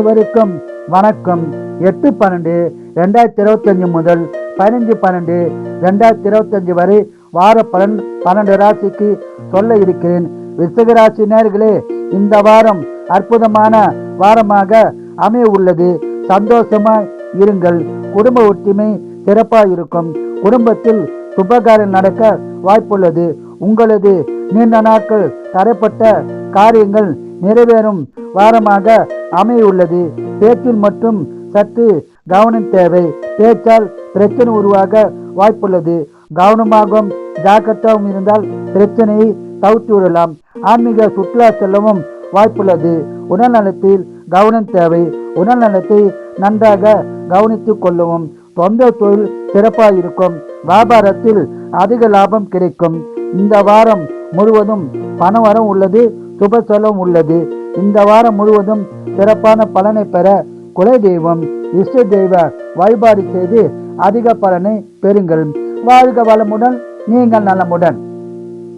அனைவருக்கும் வணக்கம். எட்டு பன்னெண்டு ரெண்டாயிரத்தி இருபத்தஞ்சு முதல் பதினஞ்சு பன்னெண்டு ரெண்டாயிரத்தி இருபத்தஞ்சு வரை வார பலன் பன்னெண்டு ராசிக்கு சொல்ல இருக்கிறேன். விருச்சிக ராசி நேர்களே இந்த வாரம் அற்புதமான வாரமாக அமைய உள்ளது. சந்தோஷமா இருங்கள். குடும்ப ஒற்றுமை சிறப்பாக இருக்கும். குடும்பத்தில் சுபகாரியம் நடக்க வாய்ப்புள்ளது. உங்களது நீண்ட நாட்கள் தடைப்பட்ட காரியங்கள் நிறைவேறும் வாரமாக அமையுள்ளது பேச்சில் மற்றும் சற்று கவனம் தேவை. பேச்சால் பிரச்சனை உருவாக வாய்ப்புள்ளது. கவனமாகவும் ஜாக்கிரதாகவும் இருந்தால் பிரச்சனையை தவிர்த்து விடலாம். ஆன்மீக சுற்றுலா செல்லவும் வாய்ப்புள்ளது. உடல் நலத்தில் கவனம் தேவை. உடல்நலத்தை நன்றாக கவனித்துக் கொள்ளவும் சொந்த தொழில் சிறப்பாக இருக்கும். வியாபாரத்தில் அதிக லாபம் கிடைக்கும். இந்த வாரம் முழுவதும் பணவரம் உள்ளது சுப செலவும் உள்ளது. இந்த வாரம் முழுவதும் சிறப்பான பலனை பெற குலை தெய்வம் இஷ்ட தெய்வ வழிபாடு செய்து அதிக பலனை பெறுங்கள். வாழ்க வளமுடன் நீங்கள் நலமுடன்.